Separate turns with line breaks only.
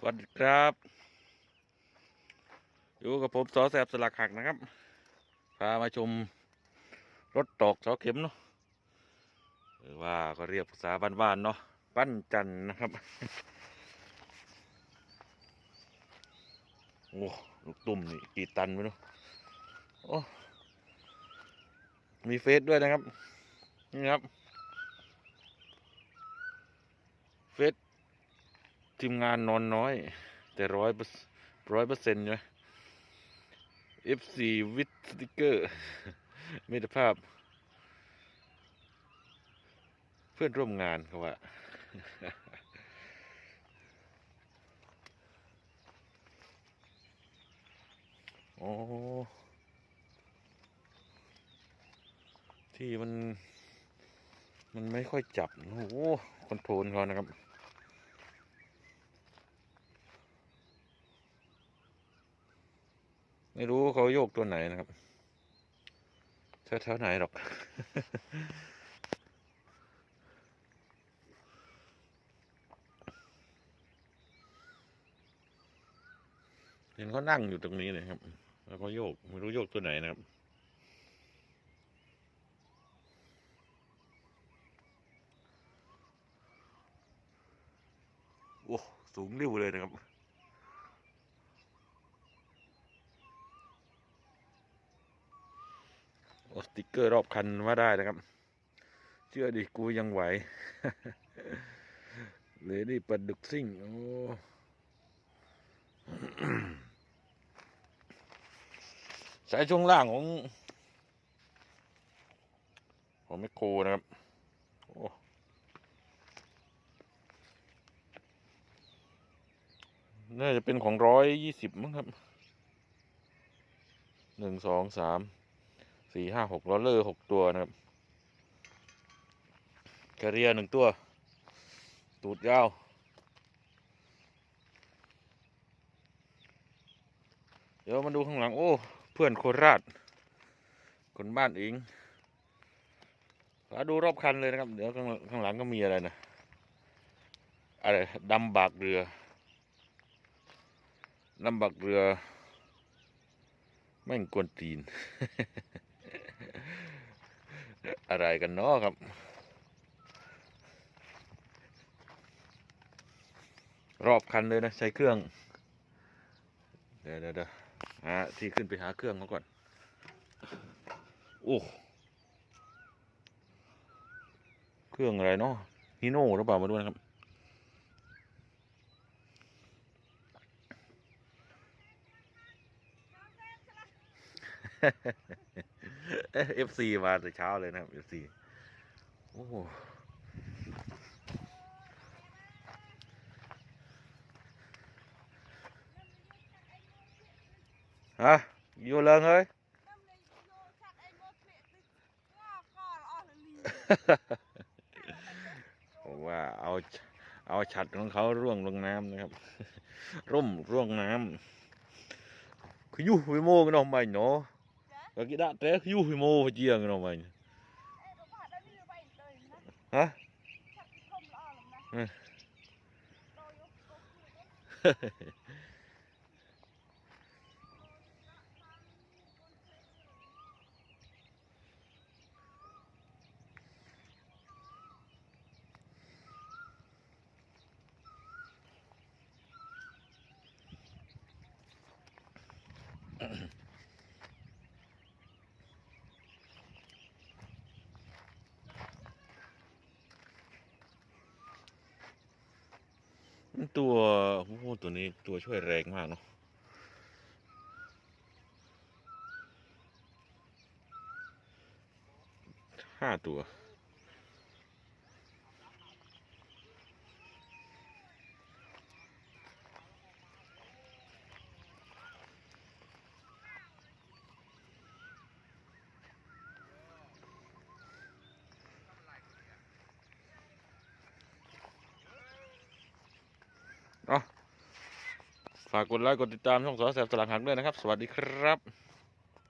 สวัสดีครับ อยู่กับผมสอแสบสลักหักนะครับ พามาชมรถตอกเสาเข็มเนาะหรือว่าก็เรียกภาษาบ้านๆเนาะปั้นจันนะครับโอ้ลูกตุ่มนี่กี่ตันไม่รู้โอ้มีเฟซด้วยนะครับ นี่ครับ เฟซ ทีมงานนอนน้อย แต่ร้อยร้อยเปอร์เซ็นต์ใช่ไหม F4 วิดสติกเกอร์มิตรภาพ เพื่อนร่วมงานเขาว่าโอ้ที่มัน มันไม่ค่อยจับ โอ้โหคอนโทรลเขานะครับ ไม่รู้เขาโยกตัวไหนนะครับแถวๆไหนหรอก เห็นเขานั่งอยู่ตรงนี้เลยครับ แล้วก็โยก ไม่รู้โยกตัวไหนนะครับโอ้สูงริ้วเลยนะครับ โอ้สติกเกอร์รอบคันว่าได้นะครับ เชื่อดิกูยังไหวเลดี้ปลาดุกซิ่งโอ้สายช่วงล่างของของแมคโครนะครับ โอ้น่าจะเป็นของร้อยยี่สิบมั้งครับหนึ่งสองสาม สี่ห้าหกล้อเลอร์หกตัวนะครับแคเรียหนึ่งตัว ตูดยาว เดี๋ยวมาดูข้างหลัง โอ้ เพื่อนโคราช คนบ้านเองมาดูรอบคันเลยนะครับ เดี๋ยวข้างข้างหลังก็มีอะไรนะ อะไรดำบากเรือดำบากเรือ แม่งกวนตีน อะไรกันเนาะครับ รอบคันเลยนะใช้เครื่องเดี๋ยวเดี๋ยวเดี๋ยวหาที่ขึ้นไปหาเครื่องเขาก่อน โอ้เครื่องอะไรเนาะฮิโน่หรือเปล่ามาดูนะครับ เอฟซีมาแต่เช้าเลยนะครับเอฟซีโอ้โหฮะอยู่เริงเฮ้ยผมว่าเอาเอาฉัดของเขาร่วงลงน้ำนะครับ ร่มร่วงน้ำคือยู่ไปโมกันเอาใหม่เนาะ ก็กิดะแต่คืออยู่ไปโมไปเจียงกันเอาใหม่ ตัวโอ้โหตัวนี้ตัวช่วยแรงมากเนาะห้าตัว ฝากกดไลค์กดติดตามช่องสอแสบสลักหักด้วยนะครับ สวัสดีครับ